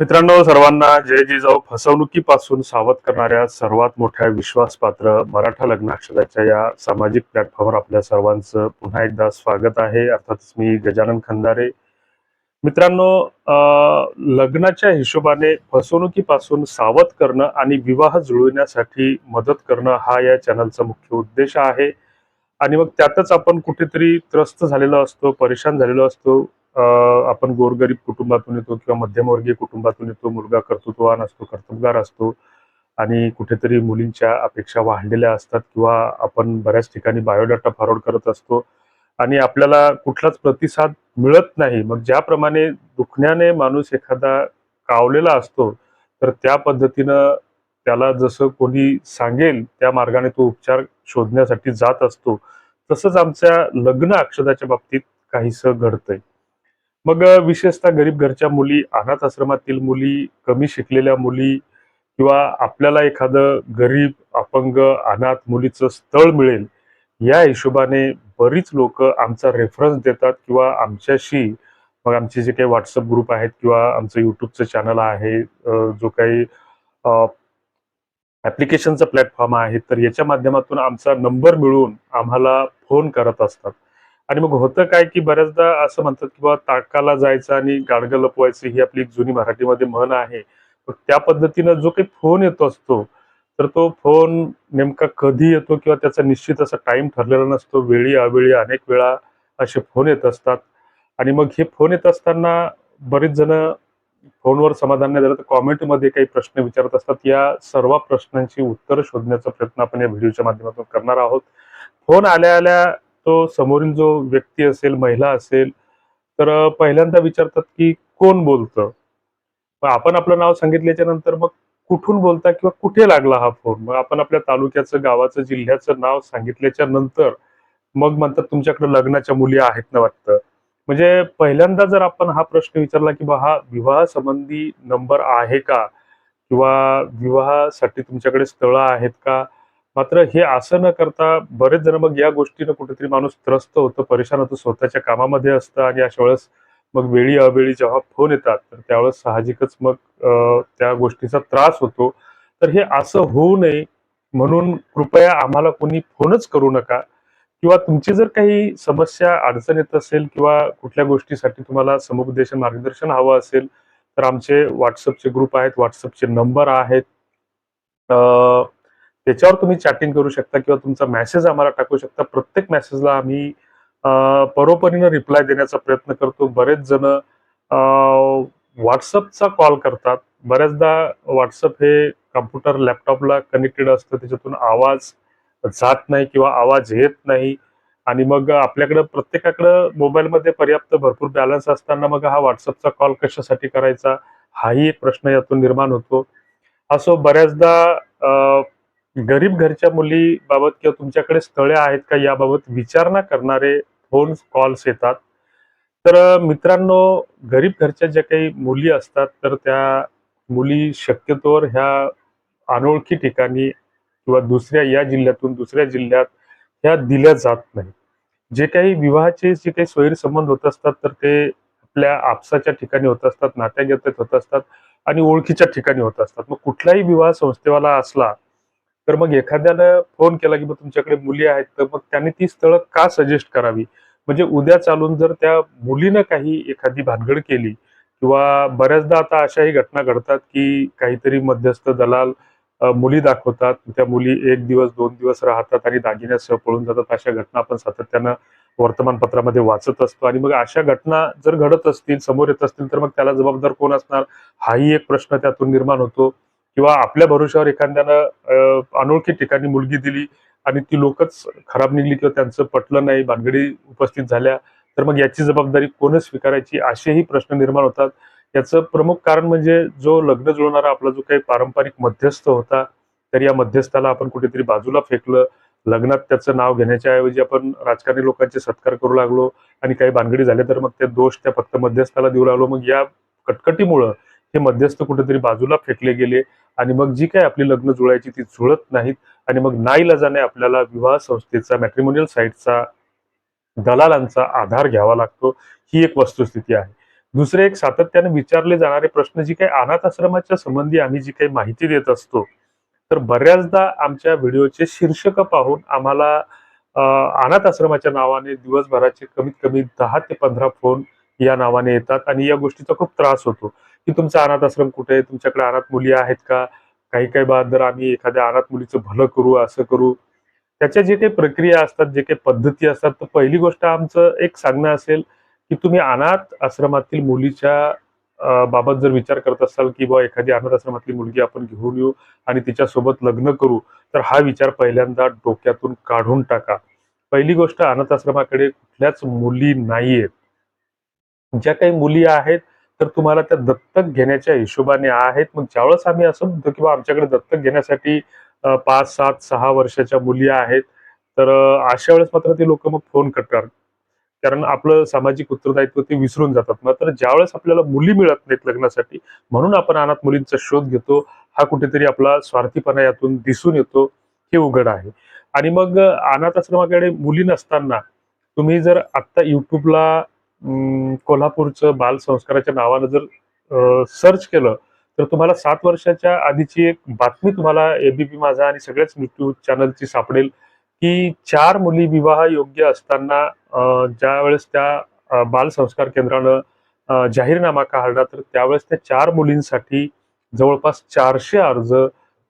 मित्रांनो सर्वांना जय जिजाऊ फसवणुकीपासून सावध करणाऱ्या सर्वात मोठ्या विश्वासपात्र मराठा लग्न अक्षराच्या या सामाजिक प्लॅटफॉर्मवर आपल्या सर्वांचं पुन्हा एकदा स्वागत आहे. अर्थातच मी गजानन खंदारे. मित्रांनो अं, लग्नाच्या हिशोबाने फसवणुकीपासून सावध करणं आणि विवाह जुळविण्यासाठी मदत करणं हा या चॅनलचा मुख्य उद्देश आहे. आणि मग त्यातच आपण कुठेतरी त्रस्त झालेलो असतो परेशान झालेलो असतो. आपण गोरगरीब कुटुंबातून येतो किंवा मध्यमवर्गीय कुटुंबातून येतो मुलगा कर्तृत्ववान असतो कर्तबगार असतो आणि कुठेतरी मुलींच्या अपेक्षा वाढलेल्या असतात किंवा आपण बऱ्याच ठिकाणी बायोडाटा फॉरवर्ड करत असतो आणि आपल्याला कुठलाच प्रतिसाद मिळत नाही. मग ज्याप्रमाणे दुखण्याने माणूस एखादा कावलेला असतो तर त्या पद्धतीनं त्याला जसं कोणी सांगेल त्या मार्गाने तो उपचार शोधण्यासाठी जात असतो. तसंच आमच्या लग्न अक्षदाच्या बाबतीत काहीसं घडतंय. मग विशेषतः गरीब घरच्या मुली अनाथ आश्रमातील मुली कमी शिकलेल्या मुली किंवा आपल्याला एखादं गरीब अपंग अनाथ मुलीचं स्थळ मिळेल या हिशोबाने बरीच लोक आमचा रेफरन्स देतात किंवा आमच्याशी मग आमचे जे काही व्हॉट्सअप ग्रुप आहेत किंवा आमचं युट्यूबचं चॅनल आहे जो काही ऍप्लिकेशनचा प्लॅटफॉर्म आहे तर याच्या माध्यमातून आमचा नंबर मिळवून आम्हाला फोन करत असतात. आणि मग होतं काय की बऱ्याचदा असं म्हणतात की बाबा ताकाला जायचं आणि गाडगं लपवायचं ही आपली एक जुनी मराठीमध्ये म्हण आहे. मग त्या पद्धतीनं जो काही फोन येतो असतो तर तो फोन नेमका कधी येतो किंवा त्याचा निश्चित असा टाइम ठरलेला नसतो. वेळी अवेळी अनेक वेळा असे फोन येत असतात. आणि मग हे फोन येत असताना बरेच जण फोनवर समाधान नाही झालं तर कॉमेंटमध्ये काही प्रश्न विचारत असतात. या सर्व प्रश्नांची उत्तरं शोधण्याचा प्रयत्न आपण या व्हिडिओच्या माध्यमातून करणार आहोत. फोन आल्या आल्या तो समोरील जो व्यक्ती असेल महिला असेल तर पहिल्यांदा विचारतात की कोण बोलतं? मग आपण आपलं नाव सांगितल्याच्या नंतर मग कुठून बोलता किंवा कुठे लागला हा फोन? मग आपण आपल्या तालुक्याचं गावाचं जिल्ह्याचं नाव सांगितल्याच्या नंतर मग म्हणतात तुमच्याकडे लग्नाच्या मुली आहेत ना वाटतं? म्हणजे पहिल्यांदा जर आपण हा प्रश्न विचारला की बा हा विवाह संबंधी नंबर आहे का? किंवा विवाहासाठी तुमच्याकडे स्थळं आहेत का? मात्र हे असं न करता बरेच जण मग या गोष्टीनं कुठेतरी माणूस त्रस्त होतं परेशान होतं स्वतःच्या कामामध्ये असतं आणि अशा वेळेस मग वेळी अवेळी जेव्हा फोन येतात तर त्यावेळेस साहजिकच मग त्या गोष्टीचा त्रास होतो. तर हे असं होऊ नये म्हणून कृपया आम्हाला कोणी फोनच करू नका. किंवा तुमची जर काही समस्या अडचण येत असेल किंवा कुठल्या गोष्टीसाठी तुम्हाला समुपदेशन मार्गदर्शन हवं असेल तर आमचे व्हॉट्सअपचे ग्रुप आहेत व्हॉट्सअपचे नंबर आहेत. त्याच्यावर तुम्ही चॅटिंग करू शकता किंवा तुमचा मेसेज आम्हाला टाकू शकता. प्रत्येक मेसेजला आम्ही परोपरीनं रिप्लाय देण्याचा प्रयत्न करतो. बरेच जण व्हॉट्सअपचा कॉल करतात. बऱ्याचदा व्हॉट्सअप हे कम्प्युटर लॅपटॉपला कनेक्टेड असतं. त्याच्यातून आवाज जात नाही किंवा आवाज येत नाही. आणि मग आपल्याकडं प्रत्येकाकडं मोबाईलमध्ये पर्याप्त भरपूर बॅलन्स असताना मग हा व्हॉट्सअपचा कॉल कशासाठी करायचा? हाही एक प्रश्न यातून निर्माण होतो. असो बऱ्याचदा गरीब घरच्या मुलीबाबत किंवा तुमच्याकडे स्थळे आहेत का याबाबत विचारणा करणारे फोन कॉल्स येतात. तर मित्रांनो गरीब घरच्या ज्या काही मुली असतात तर त्या मुली शक्यतोवर ह्या अनोळखी ठिकाणी किंवा दुसऱ्या या जिल्ह्यातून दुसऱ्या जिल्ह्यात ह्या दिल्या जात नाही जे काही विवाहाचे जे काही स्वैरसंबंध होत असतात तर ते आपल्या आपसाच्या ठिकाणी होत असतात नात्यागत्यात होत असतात आणि ओळखीच्या ठिकाणी होत असतात. मग कुठलाही विवाह संस्थेवाला असला तर मग एखाद्यानं फोन केला की तुमच्याकडे मुली आहेत तर मग त्यांनी ती स्थळं का सजेस्ट करावी? म्हणजे उद्या चालून जर त्या मुलीनं काही एखादी भानगड केली किंवा बऱ्याचदा आता अशाही घटना घडतात की काहीतरी मध्यस्थ दलाल मुली दाखवतात त्या मुली एक दिवस दोन दिवस राहतात आणि दागिन्यासह पळून जातात अशा घटना आपण सातत्यानं वर्तमानपत्रामध्ये वाचत असतो. आणि मग अशा घटना जर घडत असतील समोर येत असतील तर मग त्याला जबाबदार कोण असणार? हाही एक प्रश्न त्यातून निर्माण होतो. किंवा आपल्या भरोश्यावर एखाद्यानं अनोळखी ठिकाणी मुलगी दिली आणि ती लोकच खराब निघली किंवा त्यांचं पटलं नाही भानगडी उपस्थित झाल्या तर मग याची जबाबदारी कोण स्वीकारायची असेही प्रश्न निर्माण होतात. याचं प्रमुख कारण म्हणजे जो लग्न जुळणारा आपला जो काही पारंपरिक मध्यस्थ होता तर या मध्यस्थाला आपण कुठेतरी बाजूला फेकलं. लग्नात त्याचं नाव घेण्याच्या ऐवजी आपण राजकारणी लोकांचे सत्कार करू लागलो आणि काही भानगडी झाले तर मग ते दोष त्या फक्त मध्यस्थाला देऊ लागलो. मग या कटकटीमुळं हे मध्यस्थ कुठेतरी बाजूला फेकले गेले आणि मग जी काही आपली लग्न जुळायची ती जुळत नाहीत आणि मग नाईलाजाने आपल्याला विवाह संस्थेचा मॅट्रिमोनियल साईटचा दलालांचा आधार घ्यावा लागतो ही एक वस्तुस्थिती आहे. दुसरे एक सातत्याने विचारले जाणारे प्रश्न जी काही अनाथ आश्रमाच्या संबंधी आम्ही जी काही माहिती देत असतो तर बऱ्याचदा आमच्या व्हिडिओचे शीर्षक पाहून आम्हाला अनाथ आश्रमाच्या नावाने दिवसभराचे कमीत कमी दहा ते पंधरा फोन या नावाने येतात आणि या गोष्टीचा खूप त्रास होतो. की तुमचा अनाथ आश्रम कुठे आहे? तुमच्याकडे अनाथ मुली आहेत का? काही काही बहादर आम्ही एखाद्या अनाथ मुलीचं भलं करू असं करू त्याच्या जे काही प्रक्रिया असतात जे काही पद्धती असतात तर पहिली गोष्ट आमचं एक सांगणं असेल की तुम्ही अनाथ आश्रमातील मुलीच्या बाबत जर विचार करत असाल की बा एखादी अनाथ आश्रमातली मुलगी आपण घेऊन येऊ आणि तिच्यासोबत लग्न करू तर हा विचार पहिल्यांदा डोक्यातून काढून टाका. पहिली गोष्ट अनाथ आश्रमाकडे कुठल्याच मुली नाहीयेत. ज्या काही मुली आहेत तर तुम्हाला त्या दत्तक घेण्याच्या हिशोबाने आहेत. मग ज्यावेळेस आम्ही असं म्हणतो की बा आमच्याकडे दत्तक घेण्यासाठी पाच सात सहा वर्षाच्या मुली आहेत तर अशा वेळेस मात्र ते लोक मग फोन करतात. कारण आपलं सामाजिक उत्तरदायित्व ते विसरून जातात. मात्र ज्यावेळेस आपल्याला मुली मिळत नाहीत लग्नासाठी म्हणून आपण अनाथ मुलींचा शोध घेतो. हा कुठेतरी आपला स्वार्थीपणा यातून दिसून येतो. हे उघड आहे. आणि मग अनाथ आश्रमाकडे मुली नसताना तुम्ही जर आत्ता युट्यूबला कोल्हापूरचं बाल संस्काराच्या नावानं जर सर्च केलं तर तुम्हाला सात वर्षाच्या आधीची एक बातमी तुम्हाला एबीपी माझा आणि सगळ्याच मृत्यू चॅनलची सापडेल की चार मुली विवाह योग्य असताना ज्यावेळेस ज्या वेळेस त्या बालसंस्कार बाल संस्कार केंद्रानं जाहीरनामा काढला तर त्यावेळेस त्या चार मुलींसाठी जवळपास चारशे अर्ज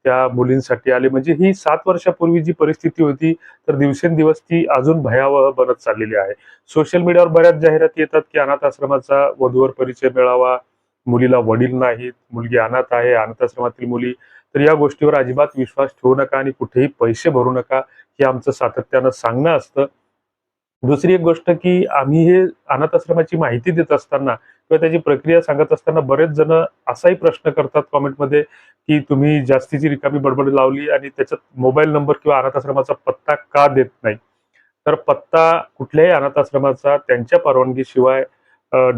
त्या मुलींसाठी आले. म्हणजे ही सात वर्षापूर्वी जी परिस्थिती होती तर दिवसेंदिवस ती अजून भयावह बनत चाललेली आहे. सोशल मीडियावर बऱ्याच जाहिराती येतात की अनाथ आश्रमाचा वधूवर परिचय मिळावा मुलीला वडील नाहीत मुलगी अनाथ आहे अनाथ आश्रमातील मुली. तर या गोष्टीवर अजिबात विश्वास ठेवू नका आणि कुठेही पैसे भरू नका हे आमचं सातत्यानं सांगणं असतं. दुसरी एक गोष्ट की आम्ही हे अनाथ आश्रमाची माहिती देत असताना किंवा त्याची प्रक्रिया सांगत असताना बरेच जण असाही प्रश्न करतात कॉमेंटमध्ये की तुम्ही जास्तीची रिकामी बडबड लावली आणि त्याच्यात मोबाईल नंबर किंवा अनाथ आश्रमाचा पत्ता का देत नाही? तर पत्ता कुठल्याही अनाथ आश्रमाचा त्यांच्या परवानगीशिवाय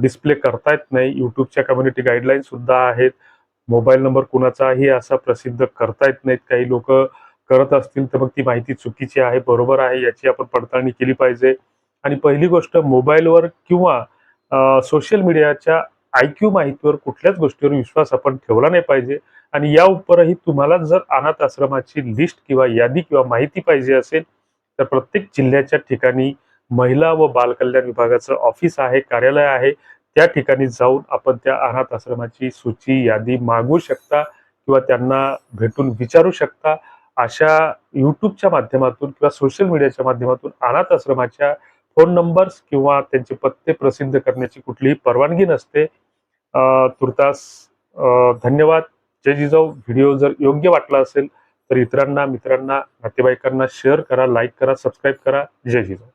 डिस्प्ले करता येत नाही. युट्यूबच्या कम्युनिटी गाईडलाईन सुद्धा आहेत. मोबाईल नंबर कुणाचाही असा प्रसिद्ध करता येत नाहीत. काही लोक करत असतील तर मग ती माहिती चुकीची आहे बरोबर आहे याची आपण पडताळणी केली पाहिजे. आणि पहिली गोष्ट मोबाईलवर किंवा सोशल मीडियाच्या आयक्यू माहितीवर कुठल्याच गोष्टीवर विश्वास आपण ठेवला नाही पाहिजे. आणि या उपरही तुम्हाला जर अनाथ आश्रमाची लिस्ट किंवा यादी किंवा माहिती पाहिजे असेल तर प्रत्येक जिल्ह्याच्या ठिकाणी महिला व बालकल्याण विभागाचं ऑफिस आहे कार्यालय आहे. त्या ठिकाणी जाऊन आपण त्या अनाथ आश्रमाची सूची यादी मागू शकता किंवा त्यांना भेटून विचारू शकता. अशा यूट्यूबच्या माध्यमातून किंवा सोशल मीडियाच्या माध्यमातून अनाथ आश्रमाच्या फोन नंबर्स किंवा त्यांचे पत्ते प्रसिद्ध करण्याची कुठलीही परवानगी नसते. तुर्तास धन्यवाद. जय जिजाऊ. व्हिडिओ जर योग्य वाटला असेल तर इतरांना मित्रांना नातेवाईकांना शेअर करा लाईक करा सबस्क्राईब करा. जय जिजाऊ.